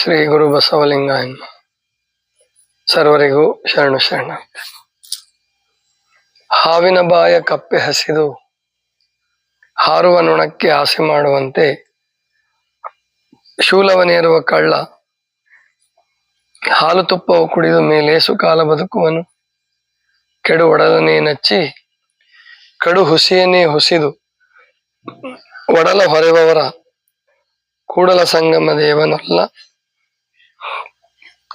ಶ್ರೀ ಗುರು ಬಸವಲಿಂಗ ಎನ್ನು ಸರ್ವರಿಗೂ ಶರಣು ಶರಣ. ಹಾವಿನ ಬಾಯ ಕಪ್ಪೆ ಹಸಿದು ಹಾರುವ ನೊಣಕ್ಕೆ ಆಸೆ ಮಾಡುವಂತೆ ಶೂಲವನೇರುವ ಕಳ್ಳ ಹಾಲು ತುಪ್ಪವು ಕುಡಿದು ಮೇಲೇಸು ಕಾಲ ಬದುಕುವನು. ಕೆಡು ಒಡಲನೇ ನಚ್ಚಿ ಕಡು ಹುಸಿಯನ್ನೇ ಹುಸಿದು ಒಡಲ ಹೊರೆವವರ ಕೂಡಲ ಸಂಗಮ ದೇವನಲ್ಲ.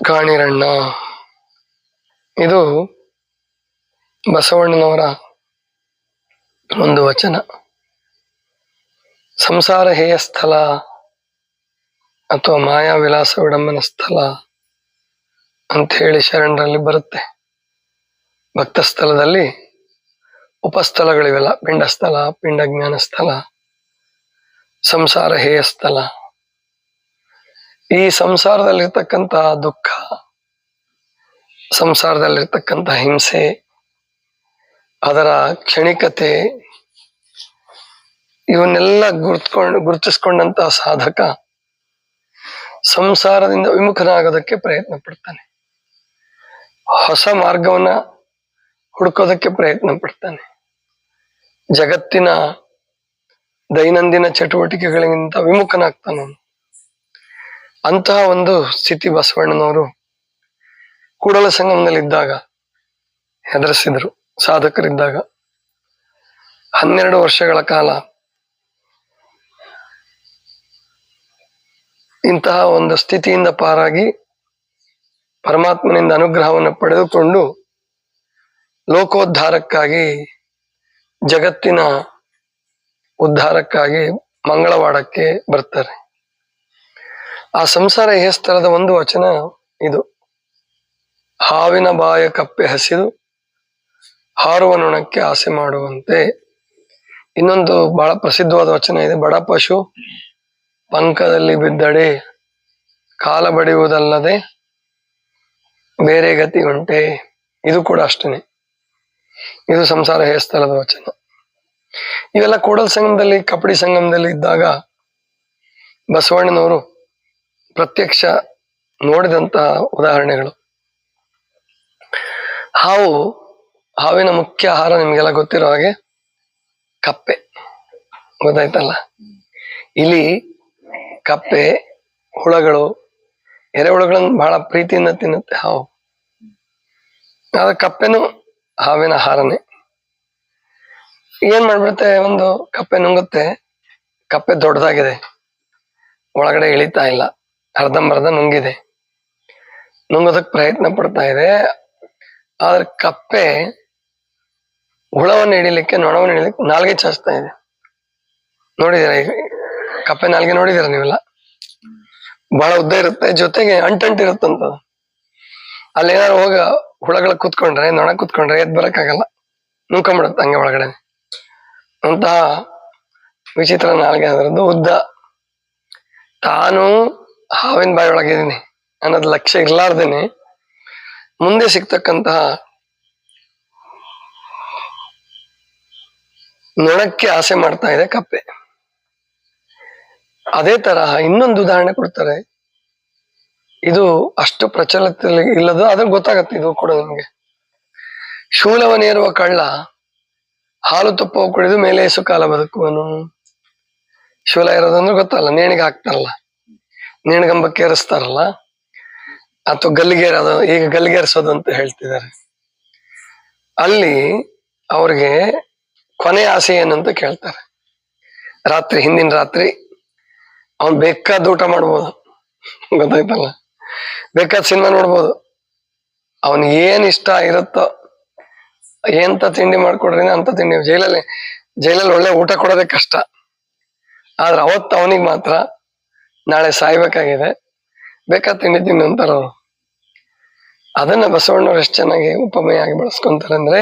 ಕಾಣಿರಣ್ಣ. ಇದು ಬಸವಣ್ಣನವರ ಒಂದು ವಚನ. ಸಂಸಾರ ಹೇಯ ಸ್ಥಳ ಅಥವಾ ಮಾಯಾ ವಿಲಾಸ ವಿಡಂಬನ ಸ್ಥಳ ಅಂತ ಹೇಳಿ ಶರಣರಲ್ಲಿ ಬರುತ್ತೆ. ಭಕ್ತ ಸ್ಥಳದಲ್ಲಿ ಉಪಸ್ಥಳಗಳಿವೆಲ್ಲ. ಪಿಂಡ ಸ್ಥಳ ಪಿಂಡ ಜ್ಞಾನ ಸ್ಥಳ, ಸಂಸಾರ ಹೇಯ ಸ್ಥಳ. ಈ ಸಂಸಾರದಲ್ಲಿರ್ತಕ್ಕಂತಹ ದುಃಖ ಸಂಸಾರದಲ್ಲಿರ್ತಕ್ಕಂತಹ ಹಿಂಸೆ, ಅದರ ಕ್ಷಣಿಕತೆ, ಇವನ್ನೆಲ್ಲ ಗುರುತ್ಕೊಂಡು ಗುರುತಿಸ್ಕೊಂಡಂತಹ ಸಾಧಕ ಸಂಸಾರದಿಂದ ವಿಮುಖನಾಗೋದಕ್ಕೆ ಪ್ರಯತ್ನ ಪಡ್ತಾನೆ. ಹೊಸ ಮಾರ್ಗವನ್ನ ಹುಡುಕೋದಕ್ಕೆ ಪ್ರಯತ್ನ ಪಡ್ತಾನೆ. ಜಗತ್ತಿನ ದೈನಂದಿನ ಚಟುವಟಿಕೆಗಳಿಗಿಂತ ವಿಮುಖನಾಗ್ತಾನವನು ಅಂತಹ ಒಂದು ಸ್ಥಿತಿ ಬಸವಣ್ಣನವರು ಕೂಡಲ ಸಂಗಮದಲ್ಲಿದ್ದಾಗ ಹೆದರಿಸಿದರು. ಸಾಧಕರಿದ್ದಾಗ ಹನ್ನೆರಡು ವರ್ಷಗಳ ಕಾಲ ಇಂತಹ ಒಂದು ಸ್ಥಿತಿಯಿಂದ ಪಾರಾಗಿ ಪರಮಾತ್ಮನಿಂದ ಅನುಗ್ರಹವನ್ನು ಪಡೆದುಕೊಂಡು ಲೋಕೋದ್ಧಾರಕ್ಕಾಗಿ, ಜಗತ್ತಿನ ಉದ್ಧಾರಕ್ಕಾಗಿ ಮಂಗಳವಾಡಕ್ಕೆ ಬರ್ತಾರೆ. ಆ ಸಂಸಾರ ಹೇಸ್ತರದ ಒಂದು ವಚನ ಇದು. ಹಾವಿನ ಬಾಯ ಕಪ್ಪೆ ಹಸಿದು ಹಾರುವ ನೊಣಕ್ಕೆ ಆಸೆ ಮಾಡುವಂತೆ. ಇನ್ನೊಂದು ಬಹಳ ಪ್ರಸಿದ್ಧವಾದ ವಚನ ಇದೆ, ಬಡ ಪಶು ಪಂಕದಲ್ಲಿ ಬಿದ್ದಡೆ, ಕಾಲ ಬಡಿಯುವುದಲ್ಲದೆ ಬೇರೆ ಗತಿ ಉಂಟೆ ಇದು ಕೂಡ ಅಷ್ಟೇನೆ. ಇದು ಸಂಸಾರ ಹೇಸ್ತಲದ ವಚನ. ಇವೆಲ್ಲ ಕೋಡಲ್ ಸಂಗಮದಲ್ಲಿ, ಕಪಡಿ ಸಂಗಮದಲ್ಲಿ ಇದ್ದಾಗ ಬಸವಣ್ಣನವರು ಪ್ರತ್ಯಕ್ಷ ನೋಡಿದಂತಹ ಉದಾಹರಣೆಗಳು. ಹಾವು, ಹಾವಿನ ಮುಖ್ಯ ಆಹಾರ ನಿಮಗೆಲ್ಲ ಗೊತ್ತಿರೋ ಹಾಗೆ ಕಪ್ಪೆ. ಗೊತ್ತಾಯ್ತಲ್ಲ? ಇಲಿ, ಕಪ್ಪೆ, ಹುಳಗಳು ಎರೆಹುಳುಗಳನ್ನು ಬಹಳ ಪ್ರೀತಿಯಿಂದ ತಿನ್ನುತ್ತೆ ಹಾವು. ಆದ ಕಪ್ಪೆನು ಹಾವಿನ ಆಹಾರನೇ. ಏನ್ ಮಾಡ್ಬಿಡುತ್ತೆ? ಒಂದು ಕಪ್ಪೆ ನುಂಗುತ್ತೆ. ಕಪ್ಪೆ ದೊಡ್ಡದಾಗಿದೆ. ಒಳಗಡೆ ಇಳಿತಾ ಇಲ್ಲ. ಅರ್ಧಂಬರ್ಧ ನುಂಗಿದೆ. ನುಂಗೋದಕ್ ಪ್ರಯತ್ನ ಪಡ್ತಾ ಇದೆ. ಆದ್ರೆ ಕಪ್ಪೆ ಹುಳವನ್ನು ಹಿಡಿಲಿಕ್ಕೆ ನೊಣವನ್ನು ಹಿಡಿಲಿಕ್ಕೆ ನಾಲ್ಗೆ ಚಾಚ್ತಾ ಇದೆ. ನೋಡಿದಿರ ಈಗ? ಕಪ್ಪೆ ನಾಲ್ಗೆ ನೋಡಿದಿರ ನೀವೆಲ್ಲ? ಬಹಳ ಉದ್ದ ಇರುತ್ತೆ ಜೊತೆಗೆ ಅಂಟಂಟಿರುತ್ತಂತ ಅಲ್ಲಿ ಏನಾದ್ರು ಹೋಗ ಹುಳಗಳ ಕುತ್ಕೊಂಡ್ರೆ ನೊಣ ಕುತ್ಕೊಂಡ್ರೆ ಎದ್ ಬರಕ್ಕಾಗಲ್ಲ. ನುಂಕೊಂಡ್ಬಿಡುತ್ತೆ ಹಂಗೆ ಒಳಗಡೆ. ಅಂತಹ ವಿಚಿತ್ರ ನಾಲ್ಗೆ ಅದರದ್ದು ಉದ್ದ. ತಾನು ಹಾವಿನ ಬಾಯಿ ಒಳಗಿದ್ದೀನಿ ಅನ್ನೋದು ಲಕ್ಷ್ಯ ಇರ್ಲಾರ್ದೇನೆ. ಮುಂದೆ ಸಿಗ್ತಕ್ಕಂತಹ ನೊಣಕ್ಕೆ ಆಸೆ ಮಾಡ್ತಾ ಇದೆ ಕಪ್ಪೆ. ಅದೇ ತರಹ ಇನ್ನೊಂದು ಉದಾಹರಣೆ ಕೊಡ್ತಾರೆ. ಇದು ಅಷ್ಟು ಪ್ರಚಲಿತ ಇಲ್ಲದ ಆದ್ರೆ ಗೊತ್ತಾಗತ್ತೆ ಇದು ಕೂಡ ನಿಮ್ಗೆ. ಶೂಲವನೇರುವ ಕಳ್ಳ, ಹಾಲು ತುಪ್ಪವು ಕುಡಿದು ಮೇಲೆ ಕಾಲ ಬದುಕುವನು. ಶೂಲ ಇರೋದಂದ್ರೆ ಗೊತ್ತಲ್ಲ, ನೇಣಿಗೆ ಹಾಕ್ತಾರಲ್ಲ. ನೇಣಿಗಂಬಕ್ಕೆ ಏರಿಸ್ತಾರಲ್ಲ ಅಥವಾ ಗಲ್ಲಿಗೇರೋದು, ಈಗ ಗಲ್ಲಿಗೇರಿಸೋದು ಅಂತ ಹೇಳ್ತಿದ್ದಾರೆ. ಅಲ್ಲಿ ಅವ್ರಿಗೆ ಕೊನೆ ಆಸೆ ಏನಂತ ಕೇಳ್ತಾರೆ. ರಾತ್ರಿ, ಹಿಂದಿನ ರಾತ್ರಿ, ಅವ್ನು ಬೇಕಾದ ಊಟ ಮಾಡ್ಬೋದು. ಗೊತ್ತಾಯ್ತಲ್ಲ? ಬೇಕಾದ ಸಿನಿಮಾ ನೋಡ್ಬೋದು. ಅವನ್ ಏನ್ ಇಷ್ಟ ಇರುತ್ತೋ, ಎಂತ ತಿಂಡಿ ಮಾಡ್ಕೊಡ್ರಿ ಅಂತ ತಿಂಡಿ. ಜೈಲಲ್ಲಿ ಜೈಲಲ್ಲಿ ಒಳ್ಳೆ ಊಟ ಕೊಡೋದೇ ಕಷ್ಟ. ಆದ್ರೆ ಅವತ್ತು ಅವನಿಗೆ ಮಾತ್ರ ನಾಳೆ ಸಾಯ್ಬೇಕಾಗಿದೆ. ಬೇಕಾ ತಿಂಡಿ ಅಂತಾರ ಅದನ್ನ ಬಸವಣ್ಣವ್ರು ಎಷ್ಟು ಚೆನ್ನಾಗಿ ಉಪಮೆಯಾಗಿ ಬಳಸ್ಕೊಂತಾರೆ ಅಂದ್ರೆ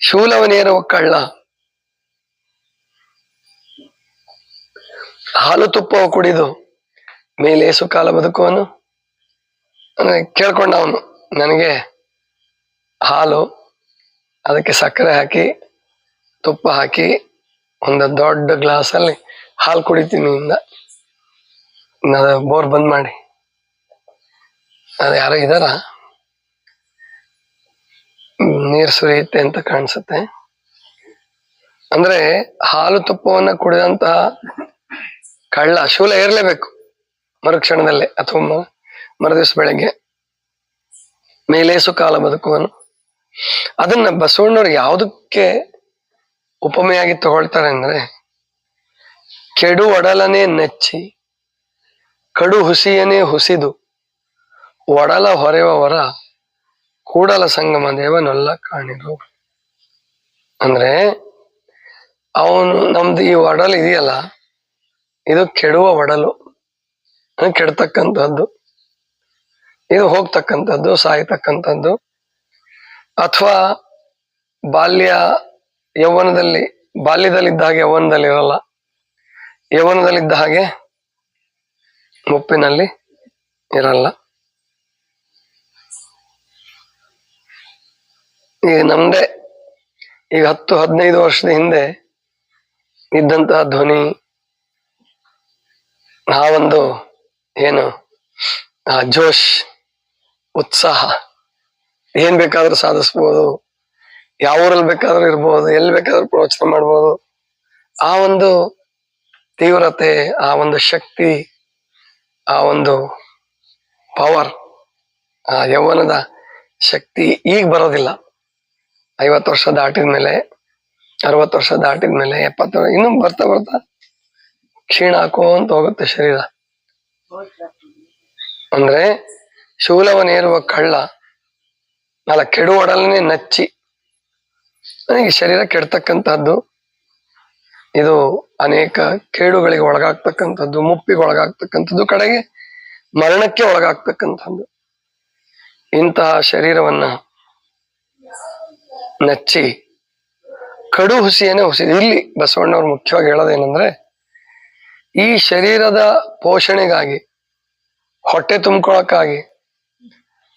ಶೂಲವನೇರುವ ಕಳ್ಳ ಹಾಲು ತುಪ್ಪ ಕುಡಿದು ಮೇಲೆ ಸುಕಾಲ ಬದುಕುವನು. ಅಂದ್ರೆ ಕೇಳ್ಕೊಂಡ ಅವನು ನನಗೆ ಹಾಲು, ಅದಕ್ಕೆ ಸಕ್ಕರೆ ಹಾಕಿ, ತುಪ್ಪ ಹಾಕಿ, ಒಂದು ದೊಡ್ಡ ಗ್ಲಾಸಲ್ಲಿ ಹಾಲು ಕುಡಿತೀನಿ ಇಂದ ಅದು ಬೋರ್ ಬಂದ್ ಮಾಡಿ. ಅದು ಯಾರೋ ಇದಾರ? ನೀರ್ ಸುರಿಯುತ್ತೆ ಅಂತ ಕಾಣಿಸುತ್ತೆ. ಅಂದ್ರೆ ಹಾಲು ತುಪ್ಪವನ್ನ ಕುಡಿದಂತಹ ಕಳ್ಳ ಶೂಲ ಏರ್ಲೇಬೇಕು ಮರುಕ್ಷಣದಲ್ಲೇ ಅಥವಾ ಮರುದಿವಸ ಬೆಳಗ್ಗೆ. ಮೇಲೇಸು ಕಾಲ ಬದುಕುವನು. ಅದನ್ನ ಬಸವಣ್ಣವ್ರು ಯಾವುದಕ್ಕೆ ಉಪಮೆಯಾಗಿ ತಗೊಳ್ತಾರೆ ಅಂದ್ರೆ ಕೆಡು ಒಡಲನೆ ನೆಚ್ಚಿ ಕಡು ಹುಸಿಯನೇ ಹುಸಿದು ಒಡಲ ಹೊರೆಯವರ ಕೂಡಲ ಸಂಗಮ ದೇವನೊಲ್ಲ ಕಾಣಿರು. ಅಂದ್ರೆ ಅವನು ನಮ್ದು ಈ ಒಡಲು ಇದೆಯಲ್ಲ, ಇದು ಕೆಡುವ ಒಡಲು ಕೆಡ್ತಕ್ಕಂಥದ್ದು, ಇದು ಹೋಗ್ತಕ್ಕಂಥದ್ದು, ಸಾಯ್ತಕ್ಕಂಥದ್ದು, ಅಥವಾ ಬಾಲ್ಯ ಯೌವನದಲ್ಲಿ, ಬಾಲ್ಯದಲ್ಲಿದ್ದ ಹಾಗೆ ಯೌವನದಲ್ಲಿ ಇರಲ್ಲ ಯೌವನದಲ್ಲಿದ್ದ ಹಾಗೆ ಮುಪ್ಪಿನಲ್ಲಿ ಇರಲ್ಲ. ಈಗ ನಮ್ದೇ ಈಗ ಹತ್ತು ಹದಿನೈದು ವರ್ಷದ ಹಿಂದೆ ಇದ್ದಂತಹ ಧ್ವನಿ, ಆ ಒಂದು ಏನು, ಆ ಜೋಶ್ ಉತ್ಸಾಹ, ಏನ್ ಬೇಕಾದ್ರೂ ಸಾಧಿಸ್ಬೋದು, ಯಾವ ಊರಲ್ಲಿ ಬೇಕಾದ್ರೂ ಇರ್ಬೋದು, ಎಲ್ಲಿ ಬೇಕಾದ್ರೂ ಪ್ರವಚನ ಮಾಡ್ಬೋದು, ಆ ಒಂದು ತೀವ್ರತೆ, ಆ ಒಂದು ಶಕ್ತಿ ಆ ಒಂದು ಪವರ್ ಆ ಯೌವನದ ಶಕ್ತಿ ಈಗ ಬರೋದಿಲ್ಲ. ಐವತ್ತು ವರ್ಷ ದಾಟಿದ ಮೇಲೆ, ಅರವತ್ತು ವರ್ಷ ದಾಟಿದ ಮೇಲೆ, ಎಪ್ಪತ್ತು ಇನ್ನೂ ಬರ್ತಾ ಬರ್ತಾ ಕ್ಷೀಣ ಹಾಕೋಂತ ಹೋಗುತ್ತೆ ಶರೀರ. ಅಂದ್ರೆ ಶೂಲವನೇರುವ ಕಳ್ಳ, ನಾಲ್ಕು ಕೆಡು ನಚ್ಚಿ, ನನಗೆ ಶರೀರ ಕೆಡ್ತಕ್ಕಂಥದ್ದು ಇದು ಅನೇಕ ಕೇಡುಗಳಿಗೆ ಒಳಗಾಗ್ತಕ್ಕಂಥದ್ದು, ಮುಪ್ಪಿಗೆ ಒಳಗಾಗ್ತಕ್ಕಂಥದ್ದು, ಕಡೆಗೆ ಮರಣಕ್ಕೆ ಒಳಗಾಗ್ತಕ್ಕಂಥದ್ದು. ಇಂತಹ ಶರೀರವನ್ನ ನಚ್ಚಿ ಕಡು ಹುಸಿಯನ್ನೇ ಹುಸಿ ಇಲ್ಲಿ ಬಸವಣ್ಣವ್ರು ಮುಖ್ಯವಾಗಿ ಹೇಳೋದೇನೆಂದ್ರೆ, ಈ ಶರೀರದ ಪೋಷಣೆಗಾಗಿ, ಹೊಟ್ಟೆ ತುಂಬ್ಕೊಳಕ್ಕಾಗಿ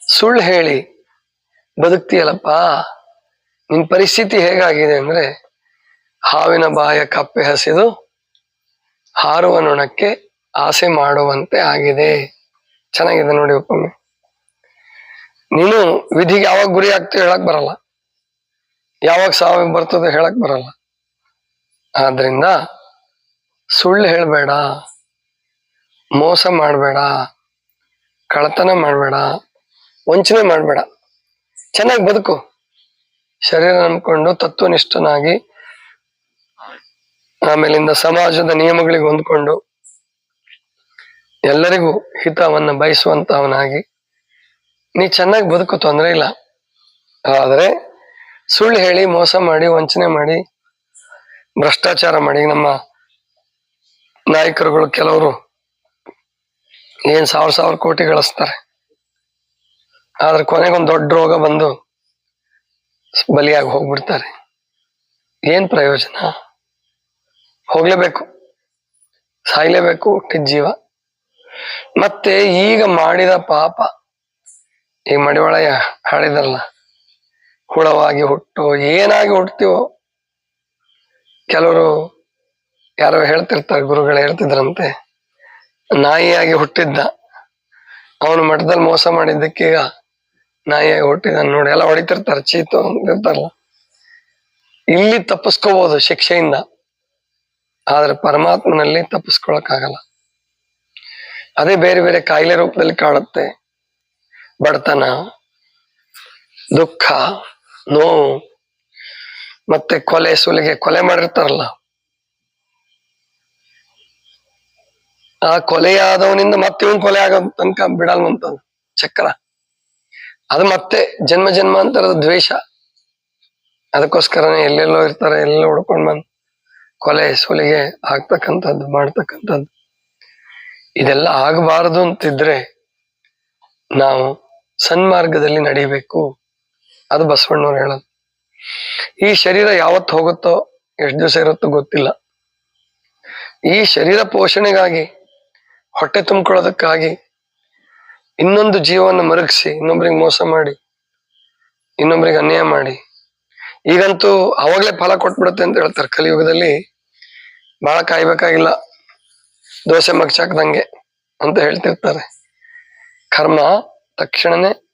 ಸುಳ್ಳು ಹೇಳಿ ಬದುಕ್ತೀಯಲ್ಲಪ್ಪ, ನಿನ್ ಪರಿಸ್ಥಿತಿ ಹೇಗಾಗಿದೆ ಅಂದ್ರೆ ಹಾವಿನ ಬಾಯ ಕಪ್ಪೆ ಹಸಿದು ಹಾರುವ ನೊಣಕ್ಕೆ ಆಸೆ ಮಾಡುವಂತೆ ಆಗಿದೆ. ಚೆನ್ನಾಗಿದೆ ನೋಡಿ ಒಪ್ಪೊಮ್ಮೆ ನೀನು ವಿಧಿಗೆ ಯಾವಾಗ ಗುರಿ ಆಗ್ತೀವಿ ಹೇಳಕ್ ಬರಲ್ಲ. ಯಾವಾಗ ಸಾವು ಬರ್ತದೆ ಹೇಳಕ್ ಬರಲ್ಲ. ಆದ್ರಿಂದ ಸುಳ್ಳು ಹೇಳ್ಬೇಡ. ಮೋಸ ಮಾಡಬೇಡ. ಕಳತನ ಮಾಡಬೇಡ. ವಂಚನೆ ಮಾಡಬೇಡ. ಚೆನ್ನಾಗಿ ಬದುಕು. ಶರೀರ ನಂಬ್ಕೊಂಡು ತತ್ವನಿಷ್ಠನಾಗಿ ಆಮೇಲಿಂದ ಸಮಾಜದ ನಿಯಮಗಳಿಗೆ ಹೊಂದ್ಕೊಂಡು ಎಲ್ಲರಿಗೂ ಹಿತವನ್ನ ಬಯಸುವಂತವನಾಗಿ. ನೀ ಚೆನ್ನಾಗಿ ಬದುಕು, ತೊಂದರೆ ಇಲ್ಲ. ಆದರೆ ಸುಳ್ಳು ಹೇಳಿ, ಮೋಸ ಮಾಡಿ, ವಂಚನೆ ಮಾಡಿ, ಭ್ರಷ್ಟಾಚಾರ ಮಾಡಿ, ನಮ್ಮ ನಾಯಕರುಗಳು ಕೆಲವರು ಏನ್ ಸಾವಿರ ಸಾವಿರ ಕೋಟಿ ಗಳಿಸ್ತಾರೆ. ಆದ್ರೆ ಕೊನೆಗೊಂದು ದೊಡ್ಡ ರೋಗ ಬಂದು ಬಲಿಯಾಗಿ ಹೋಗ್ಬಿಡ್ತಾರೆ. ಏನ್ ಪ್ರಯೋಜನ? ಹೋಗ್ಲೇಬೇಕು, ಸಾಯ್ಲೇಬೇಕು ಹುಟ್ಟಿದ ಜೀವ. ಮತ್ತೆ ಈಗ ಮಾಡಿದ ಪಾಪ, ಈ ಮಡಿವಳಯ ಹಾಡಿದಲ್ಲ ಹುಳವಾಗಿ ಹುಟ್ಟು, ಏನಾಗಿ ಹುಟ್ತೀವೋ, ಕೆಲವರು ಯಾರೋ ಹೇಳ್ತಿರ್ತಾರೆ, ಗುರುಗಳು ಹೇಳ್ತಿದ್ರಂತೆ, ನಾಯಿಯಾಗಿ ಹುಟ್ಟಿದ್ದ, ಅವನು ಮಠದಲ್ಲಿ ಮೋಸ ಮಾಡಿದ್ದಕ್ಕೀಗ ನಾಯಿಯಾಗಿ ಹುಟ್ಟಿದ ನೋಡಿ, ಎಲ್ಲ ಹೊಡಿತಿರ್ತಾರೆ, ಚೀತು ಅಂತಿರ್ತಾರಲ್ಲ. ಇಲ್ಲಿ ತಪ್ಪಿಸ್ಕೋಬಹುದು ಶಿಕ್ಷೆಯಿಂದ. ಆದ್ರೆ ಪರಮಾತ್ಮನಲ್ಲಿ ತಪ್ಪಿಸ್ಕೊಳಕ್ಕಾಗಲ್ಲ. ಅದೇ ಬೇರೆ ಬೇರೆ ಕಾಯಿಲೆ ರೂಪದಲ್ಲಿ ಕಾಣುತ್ತೆ. ಬಡತನ, ದುಃಖ, ನೋವು, ಮತ್ತೆ ಕೊಲೆ, ಸುಲಿಗೆ, ಕೊಲೆ ಮಾಡಿರ್ತಾರಲ್ಲ. ಆ ಕೊಲೆಯಾದವನಿಂದ ಮತ್ತೆ ಇವನ್ ಕೊಲೆ ಆಗೋ ತನಕ ಬಿಡಲ್ವಂತ ಚಕ್ರ. ಅದು ಮತ್ತೆ ಜನ್ಮ ಜನ್ಮಾಂತರದ ದ್ವೇಷ. ಅದಕ್ಕೋಸ್ಕರನೇ ಎಲ್ಲೆಲ್ಲೋ ಇರ್ತಾರೆ, ಎಲ್ಲೆಲ್ಲೋ ಹುಡ್ಕೊಂಡ್ ಬಂದು ಕೊಲೆ ಸುಲಿಗೆ ಆಗ್ತಕ್ಕಂಥದ್ದು, ಮಾಡ್ತಕ್ಕಂಥದ್ದು. ಇದೆಲ್ಲ ಆಗಬಾರದು ಅಂತಿದ್ರೆ ನಾವು ಸನ್ಮಾರ್ಗದಲ್ಲಿ ನಡಿಬೇಕು. ಅದು ಬಸವಣ್ಣವ್ರು ಹೇಳೋದು. ಈ ಶರೀರ ಯಾವತ್ತು ಹೋಗುತ್ತೋ, ಎಷ್ಟು ದಿವಸ ಇರುತ್ತೋ ಗೊತ್ತಿಲ್ಲ. ಈ ಶರೀರ ಪೋಷಣೆಗಾಗಿ, ಹೊಟ್ಟೆ ತುಂಬಿಕೊಳ್ಳೋದಕ್ಕಾಗಿ ಇನ್ನೊಂದು ಜೀವವನ್ನು ಮರುಗಿಸಿ, ಇನ್ನೊಬ್ರಿಗೆ ಮೋಸ ಮಾಡಿ, ಇನ್ನೊಬ್ರಿಗೆ ಅನ್ಯಾಯ ಮಾಡಿ ಈಗಂತೂ ಅವಾಗ್ಲೇ ಫಲ ಕೊಟ್ಬಿಡುತ್ತೆ ಅಂತ ಹೇಳ್ತಾರೆ ಕಲಿಯುಗದಲ್ಲಿ. ಬಹಳ ಕಾಯ್ಬೇಕಾಗಿಲ್ಲ. ದೋಸೆ ಮಗ್ಚಾಕ್ದಂಗೆ ಅಂತ ಹೇಳ್ತಿರ್ತಾರೆ. ಕರ್ಮ ತಕ್ಷಣನೇ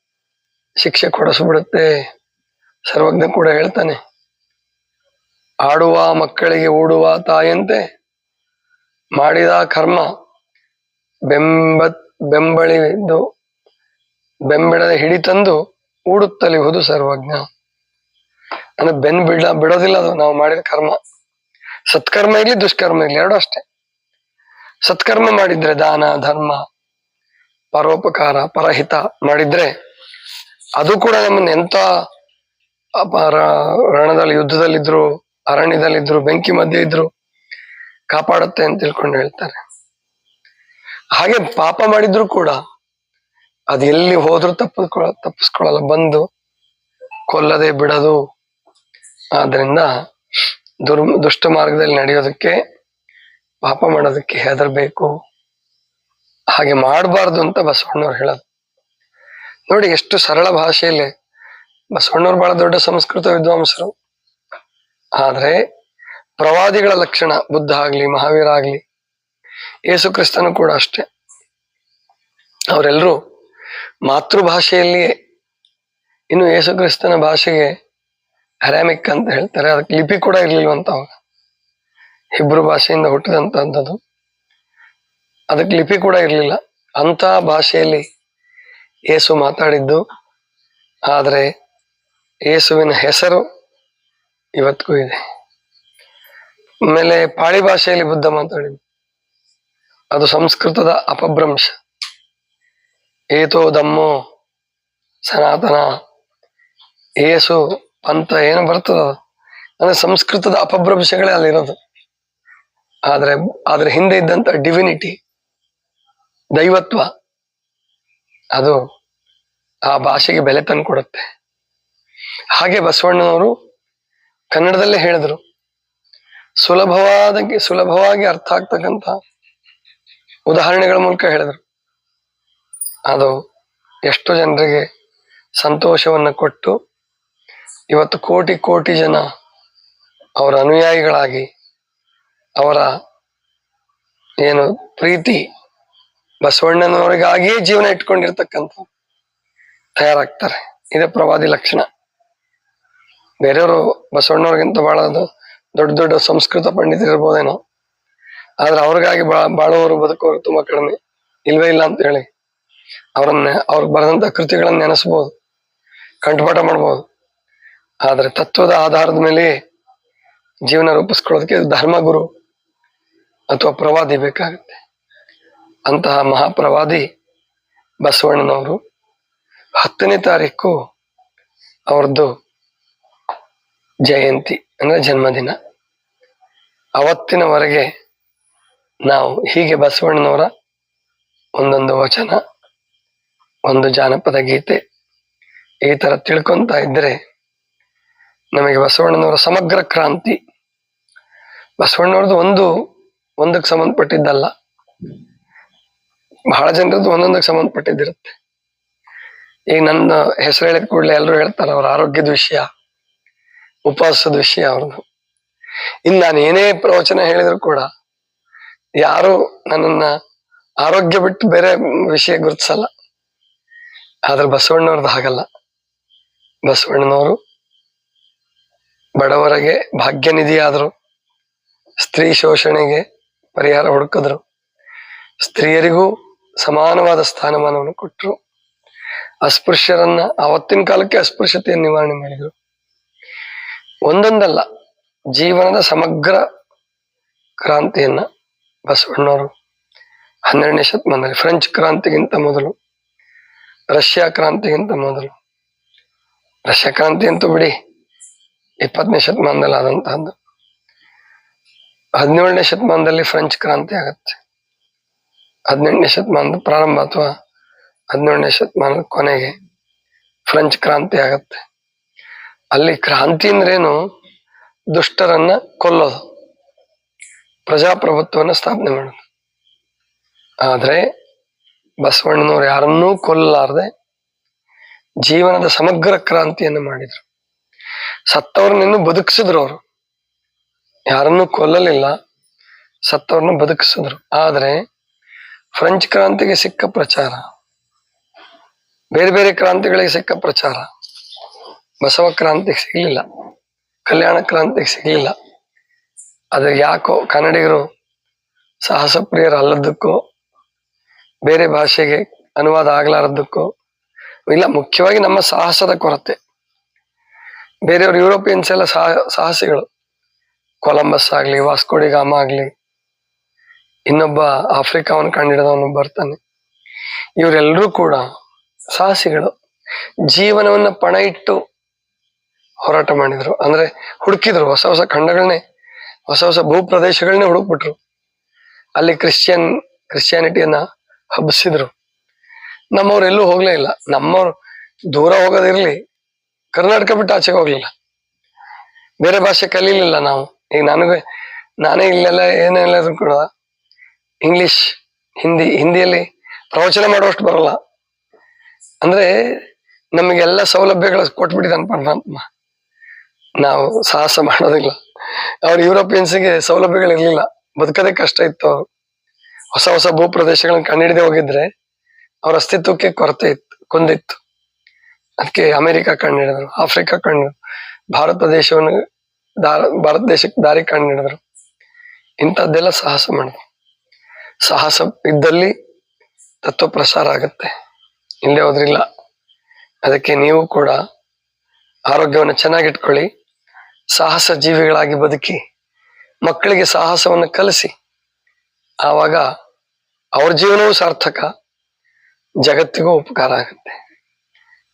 ಶಿಕ್ಷೆ ಕೊಡಿಸ್ಬಿಡುತ್ತೆ. ಸರ್ವಜ್ಞ ಕೂಡ ಹೇಳ್ತಾನೆ. ಆಡುವ ಮಕ್ಕಳಿಗೆ ಓಡುವ ತಾಯಂತೆ ಮಾಡಿದ ಕರ್ಮ ಬೆಂಬ ಬೆಂಬಳಿದು ಬೆಂಬಿಡದೆ ಹಿಡಿತಂದು ಊಡುತ್ತಲಿಹುದು ಸರ್ವಜ್ಞ. ಅಂದ್ರೆ ಬೆನ್ ಬಿಡ ಬಿಡೋದಿಲ್ಲ ಅದು. ನಾವು ಮಾಡಿದ ಕರ್ಮ. ಸತ್ಕರ್ಮ ಇರ್ಲಿ, ದುಷ್ಕರ್ಮ ಇರ್ಲಿ, ಎರಡು ಅಷ್ಟೇ. ಸತ್ಕರ್ಮ ಮಾಡಿದ್ರೆ ದಾನ, ಧರ್ಮ, ಪರೋಪಕಾರ, ಪರಹಿತ ಮಾಡಿದ್ರೆ ಅದು ಕೂಡ ನಮ್ಮನ್ನ ಎಂತ ರಣದಲ್ಲಿ, ಯುದ್ಧದಲ್ಲಿದ್ರು, ಅರಣ್ಯದಲ್ಲಿದ್ರು, ಬೆಂಕಿ ಮಧ್ಯೆ ಇದ್ರು ಕಾಪಾಡುತ್ತೆ ಅಂತ ತಿಳ್ಕೊಂಡು ಹೇಳ್ತಾರೆ. ಹಾಗೆ ಪಾಪ ಮಾಡಿದ್ರು ಕೂಡ ಅದು ಎಲ್ಲಿ ಹೋದ್ರೂ ತಪ್ಪಿಸ್ಕೊಳ ತಪ್ಪಿಸ್ಕೊಳಲ್ಲ. ಬಂದು ಕೊಲ್ಲದೆ, ಬಿಡದು ಆದ್ರಿಂದ ದುರ್, ದುಷ್ಟ ಮಾರ್ಗದಲ್ಲಿ ನಡೆಯೋದಕ್ಕೆ, ಪಾಪ ಮಾಡೋದಕ್ಕೆ ಹೆದರ್ಬೇಕು. ಹಾಗೆ ಮಾಡಬಾರ್ದು ಅಂತ ಬಸವಣ್ಣವ್ರು ಹೇಳೋದು. ನೋಡಿ ಎಷ್ಟು ಸರಳ ಭಾಷೆಯಲ್ಲಿ ಬಸವಣ್ಣವ್ರು ಬಹಳ ದೊಡ್ಡ ಸಂಸ್ಕೃತ ವಿದ್ವಾಂಸರು. ಆದ್ರೆ ಪ್ರವಾದಿಗಳ ಲಕ್ಷಣ, ಬುದ್ಧ ಆಗ್ಲಿ, ಮಹಾವೀರ ಆಗ್ಲಿ ಯೇಸು ಕ್ರಿಸ್ತನು ಕೂಡ ಅಷ್ಟೇ. ಅವರೆಲ್ಲರೂ ಮಾತೃಭಾಷೆಯಲ್ಲಿಯೇ ಇನ್ನು ಯೇಸು ಕ್ರಿಸ್ತನ ಭಾಷೆಗೆ ಅರಾಮಿಕ್ ಅಂತ ಹೇಳ್ತಾರೆ. ಅದಕ್ಕೆ ಲಿಪಿ ಕೂಡ ಇರ್ಲಿಲ್ವಂತ ಅವಾಗ ಇಬ್ರು ಭಾಷೆಯಿಂದ ಹುಟ್ಟಿದಂತಹದ್ದು. ಅದಕ್ಕೆ ಲಿಪಿ ಕೂಡ ಇರಲಿಲ್ಲ. ಅಂತ ಭಾಷೆಯಲ್ಲಿ ಏಸು ಮಾತಾಡಿದ್ದು. ಆದರೆ ಏಸುವಿನ ಹೆಸರು ಇವತ್ತಿಗೂ ಇದೆ. ಆಮೇಲೆ ಪಾಳಿ ಭಾಷೆಯಲ್ಲಿ ಬುದ್ಧ ಮಾತಾಡಿದ್ದು. ಅದು ಸಂಸ್ಕೃತದ ಅಪಭ್ರಂಶ. ಏತೋ ದಮ್ಮೋ ಸನಾತನ. ಏಸು ಪಂಥ ಏನು ಬರ್ತದ ಅದು? ಅಂದ್ರೆ ಸಂಸ್ಕೃತದ ಅಪಭ್ರಂಶಗಳೇ ಅಲ್ಲಿರೋದು ಆದ್ರೆ ಅದ್ರ ಹಿಂದೆ ಇದ್ದಂತ ಡಿವಿನಿಟಿ ದೈವತ್ವ, ಅದು ಆ ಭಾಷೆಗೆ ಬೆಲೆ ತಂದ್ಕೊಡುತ್ತೆ. ಹಾಗೆ ಬಸವಣ್ಣನವರು ಕನ್ನಡದಲ್ಲೇ ಹೇಳಿದ್ರು. ಸುಲಭವಾದ ಸುಲಭವಾಗಿ ಅರ್ಥ ಆಗ್ತಕ್ಕಂಥ ಉದಾಹರಣೆಗಳ ಮೂಲಕ ಹೇಳಿದ್ರು. ಅದು ಎಷ್ಟೋ ಜನರಿಗೆ ಸಂತೋಷವನ್ನು ಕೊಟ್ಟು ಇವತ್ತು ಕೋಟಿ ಕೋಟಿ ಜನ ಅವರ ಅನುಯಾಯಿಗಳಾಗಿ ಅವರ ಏನು ಪ್ರೀತಿ ಬಸವಣ್ಣನವರಿಗಾಗಿಯೇ ಜೀವನ ಇಟ್ಕೊಂಡಿರ್ತಕ್ಕಂಥ ತಯಾರಾಗ್ತಾರೆ. ಇದೇ ಪ್ರವಾದಿ ಲಕ್ಷಣ. ಬೇರೆಯವರು ಬಸವಣ್ಣವ್ರಿಗಿಂತ ಬಹಳ ದೊಡ್ಡ ದೊಡ್ಡ ಸಂಸ್ಕೃತ ಪಂಡಿತರು ಇರ್ಬೋದೇನೋ ಆದ್ರೆ ಅವ್ರಿಗಾಗಿ ಬಾಳುವವರು ಬದುಕೋರು ತುಂಬಾ ಕಡಿಮೆ. ಇಲ್ವೇ ಇಲ್ಲ ಅಂತ ಹೇಳಿ ಅವರನ್ನ, ಅವ್ರಿಗೆ ಬರೆದಂತ ಕೃತಿಗಳನ್ನ ನೆನೆಸ್ಬೋದು. ಕಂಠಪಾಠ ಮಾಡ್ಬೋದು. ಆದ್ರೆ ತತ್ವದ ಆಧಾರದ ಮೇಲೆ ಜೀವನ ರೂಪಿಸ್ಕೊಳ್ಳೋದಕ್ಕೆ ಧರ್ಮಗುರು ಅಥವಾ ಪ್ರವಾದಿ ಬೇಕಾಗುತ್ತೆ. ಅಂತಹ ಮಹಾಪ್ರವಾದಿ ಬಸವಣ್ಣನವರು ಹತ್ತನೇ ತಾರೀಕು ಅವ್ರದ್ದು ಜಯಂತಿ, ಅಂದ್ರೆ ಜನ್ಮದಿನ. ಅವತ್ತಿನವರೆಗೆ ನಾವು ಹೀಗೆ ಬಸವಣ್ಣನವರ ಒಂದೊಂದು ವಚನ, ಒಂದು ಜಾನಪದ ಗೀತೆ ಈ ತರ ತಿಳ್ಕೊಂತ ಇದ್ರೆ ನಮಗೆ ಬಸವಣ್ಣನವರ ಸಮಗ್ರ ಕ್ರಾಂತಿ. ಬಸವಣ್ಣವ್ರದ್ದು ಒಂದು, ಒಂದಕ್ಕೆ ಸಂಬಂಧಪಟ್ಟಿದ್ದಲ್ಲ. ಬಹಳ ಜನರದ್ದು ಒಂದೊಂದಕ್ಕೆ ಸಂಬಂಧಪಟ್ಟಿದ್ದಿರುತ್ತೆ. ಈಗ ನನ್ನ ಹೆಸರು ಹೇಳಿದ ಕೂಡಲೇ ಎಲ್ಲರೂ ಹೇಳ್ತಾರೆ, ಅವ್ರ ಆರೋಗ್ಯದ ವಿಷಯ, ಉಪವಾಸದ ವಿಷಯ ಅವ್ರದ್ದು. ಇನ್ನು ನಾನು ಏನೇ ಪ್ರವಚನ ಹೇಳಿದ್ರು ಕೂಡ, ಯಾರು ನನ್ನನ್ನ ಆರೋಗ್ಯ ಬಿಟ್ಟು ಬೇರೆ ವಿಷಯ ಗುರುತಿಸಲ್ಲ. ಆದ್ರೆ ಬಸವಣ್ಣವ್ರದ್ದು ಹಾಗಲ್ಲ. ಬಸವಣ್ಣನವರು ಬಡವರಿಗೆ ಭಾಗ್ಯ ನಿಧಿಯಾದ್ರು ಸ್ತ್ರೀ ಶೋಷಣೆಗೆ ಪರಿಹಾರ ಹುಡುಕಿದ್ರು. ಸ್ತ್ರೀಯರಿಗೂ ಸಮಾನವಾದ ಸ್ಥಾನಮಾನವನ್ನು ಕೊಟ್ಟರು. ಅಸ್ಪೃಶ್ಯರನ್ನ ಆವತ್ತಿನ ಕಾಲಕ್ಕೆ ಅಸ್ಪೃಶ್ಯತೆಯನ್ನು ನಿವಾರಣೆ ಮಾಡಿದರು. ಒಂದೊಂದಲ್ಲ, ಜೀವನದ ಸಮಗ್ರ ಕ್ರಾಂತಿಯನ್ನ ಬಸವಣ್ಣವರು ಹನ್ನೆರಡನೇ ಶತಮಾನದಲ್ಲಿ ಫ್ರೆಂಚ್ ಕ್ರಾಂತಿಗಿಂತ ಮೊದಲು, ರಷ್ಯಾ ಕ್ರಾಂತಿಗಿಂತ ಮೊದಲು. ರಷ್ಯಾ ಕ್ರಾಂತಿ ಅಂತೂ ಬಿಡಿ ಇಪ್ಪತ್ತನೇ ಶತಮಾನದಲ್ಲಿ ಆದಂತಹದ್ದು ಹದಿನೇಳನೇ ಶತಮಾನದಲ್ಲಿ ಫ್ರೆಂಚ್ ಕ್ರಾಂತಿ ಆಗತ್ತೆ. ಹದಿನೆಂಟನೇ ಶತಮಾನದ ಪ್ರಾರಂಭ ಅಥವಾ ಹದಿನೇಳನೇ ಶತಮಾನದ ಕೊನೆಗೆ ಫ್ರೆಂಚ್ ಕ್ರಾಂತಿ ಆಗತ್ತೆ. ಅಲ್ಲಿ ಕ್ರಾಂತಿ ಅಂದ್ರೇನು? ದುಷ್ಟರನ್ನ ಕೊಲ್ಲೋದು. ಪ್ರಜಾಪ್ರಭುತ್ವವನ್ನ ಸ್ಥಾಪನೆ ಮಾಡೋದು. ಆದರೆ ಬಸವಣ್ಣನವರು ಯಾರನ್ನೂ ಕೊಲ್ಲಲಾರದೆ ಜೀವನದ ಸಮಗ್ರ ಕ್ರಾಂತಿಯನ್ನು ಮಾಡಿದ್ರು. ಸತ್ತವ್ರನ್ನ ಬದುಕಿಸಿದ್ರು ಅವರು. ಯಾರನ್ನೂ ಕೊಲ್ಲಲಿಲ್ಲ, ಸತ್ತವ್ರನ್ನ ಬದುಕಿಸಿದ್ರು. ಆದ್ರೆ ಫ್ರೆಂಚ್ ಕ್ರಾಂತಿಗೆ ಸಿಕ್ಕ ಪ್ರಚಾರ, ಬೇರೆ ಬೇರೆ ಕ್ರಾಂತಿಗಳಿಗೆ ಸಿಕ್ಕ ಪ್ರಚಾರ, ಬಸವ ಕ್ರಾಂತಿಗೆ ಸಿಗ್ಲಿಲ್ಲ, ಕಲ್ಯಾಣ ಕ್ರಾಂತಿಗೆ ಸಿಗ್ಲಿಲ್ಲ. ಆದ್ರೆ ಯಾಕೋ ಕನ್ನಡಿಗರು ಸಾಹಸ ಪ್ರಿಯರು ಅಲ್ಲದಕ್ಕೋ ಬೇರೆ ಭಾಷೆಗೆ ಅನುವಾದ ಆಗ್ಲಾರದಕ್ಕೋ, ಇಲ್ಲ ಮುಖ್ಯವಾಗಿ ನಮ್ಮ ಸಾಹಸದ ಕೊರತೆ. ಬೇರೆಯವರು ಯುರೋಪಿಯನ್ಸ್ ಎಲ್ಲ ಸಾಹ ಸಾಹಸಿಗಳು. ಕೊಲಂಬಸ್ ಆಗ್ಲಿ ವಾಸ್ಕೋಡಿಗಾಮ ಆಗ್ಲಿ. ಇನ್ನೊಬ್ಬ ಆಫ್ರಿಕಾವನ್ನು ಕಂಡಿಡಿದವನು ಬರ್ತಾನೆ. ಇವರೆಲ್ಲರೂ ಕೂಡ ಸಾಹಸಿಗಳು. ಜೀವನವನ್ನ ಪಣ ಇಟ್ಟು ಹೋರಾಟ ಮಾಡಿದ್ರು. ಅಂದ್ರೆ ಹುಡುಕಿದ್ರು ಹೊಸ ಹೊಸ ಖಂಡಗಳನ್ನೇ ಹೊಸ ಹೊಸ ಭೂ ಪ್ರದೇಶಗಳನ್ನೇ ಹುಡುಕ್ಬಿಟ್ರು. ಅಲ್ಲಿ ಕ್ರಿಶ್ಚಿಯನ್ ಕ್ರಿಶ್ಚಿಯಾನಿಟಿಯನ್ನ ಹಬ್ಬಿಸಿದ್ರು. ನಮ್ಮವ್ರು ಎಲ್ಲೂ ಹೋಗ್ಲೇ ಇಲ್ಲ. ನಮ್ಮವ್ರು ದೂರ ಹೋಗೋದಿರ್ಲಿ ಕರ್ನಾಟಕ ಬಿಟ್ಟು ಆಚೆಗೆ ಹೋಗ್ಲಿಲ್ಲ. ಬೇರೆ ಭಾಷೆ ಕಲೀಲಿಲ್ಲ ನಾವು. ಈಗ ನನಗೆ, ನಾನೇ ಇಲ್ಲೆಲ್ಲ ಏನೆಲ್ಲ ಕೂಡ ಇಂಗ್ಲಿಷ್ ಹಿಂದಿ ಹಿಂದಿಯಲ್ಲಿ ಪ್ರವಚನ ಮಾಡುವಷ್ಟು ಬರಲ್ಲ. ಅಂದ್ರೆ ನಮಗೆಲ್ಲ ಸೌಲಭ್ಯಗಳು ಕೊಟ್ಬಿಟ್ಟಿದ್ದಾನೆ ಪರಮಾತ್ಮ. ನಾವು ಸಾಹಸ ಮಾಡೋದಿಲ್ಲ. ಅವ್ರು ಯುರೋಪಿಯನ್ಸ್ಗೆ ಸೌಲಭ್ಯಗಳಿರ್ಲಿಲ್ಲ. ಬದುಕೋದೇ ಕಷ್ಟ ಇತ್ತು ಅವ್ರು. ಹೊಸ ಹೊಸ ಭೂ ಪ್ರದೇಶಗಳನ್ನ ಕಂಡಿಡಿದೇ ಹೋಗಿದ್ರೆ ಅವ್ರ ಅಸ್ತಿತ್ವಕ್ಕೆ ಕೊರತೆ ಇತ್ತು, ಕುಂದಿತ್ತು. ಅದಕ್ಕೆ ಅಮೆರಿಕ ಕಂಡಿಡಿದ್ರು ಆಫ್ರಿಕಾ ಕಂಡು ಭಾರತ ದೇಶವನ್ನು ದಾರ, ಭಾರತ ದೇಶಕ್ಕೆ ದಾರಿ ಕಂಡಿಡಿದ್ರು ಇಂಥದ್ದೆಲ್ಲ ಸಾಹಸ ಮಾಡಿದ್ರು. ಸಾಹಸ ಇದ್ದಲ್ಲಿ ತತ್ವ ಪ್ರಸಾರ ಆಗುತ್ತೆ. ಇಲ್ಲೇ ಹೋದ್ರಿಲ್ಲ. ಅದಕ್ಕೆ ನೀವು ಕೂಡ ಆರೋಗ್ಯವನ್ನು ಚೆನ್ನಾಗಿಟ್ಕೊಳ್ಳಿ ಸಾಹಸ ಜೀವಿಗಳಾಗಿ ಬದುಕಿ, ಮಕ್ಕಳಿಗೆ ಸಾಹಸವನ್ನು ಕಲಿಸಿ. ಆವಾಗ ಅವ್ರ ಜೀವನವೂ ಸಾರ್ಥಕ, ಜಗತ್ತಿಗೂ ಉಪಕಾರ ಆಗುತ್ತೆ.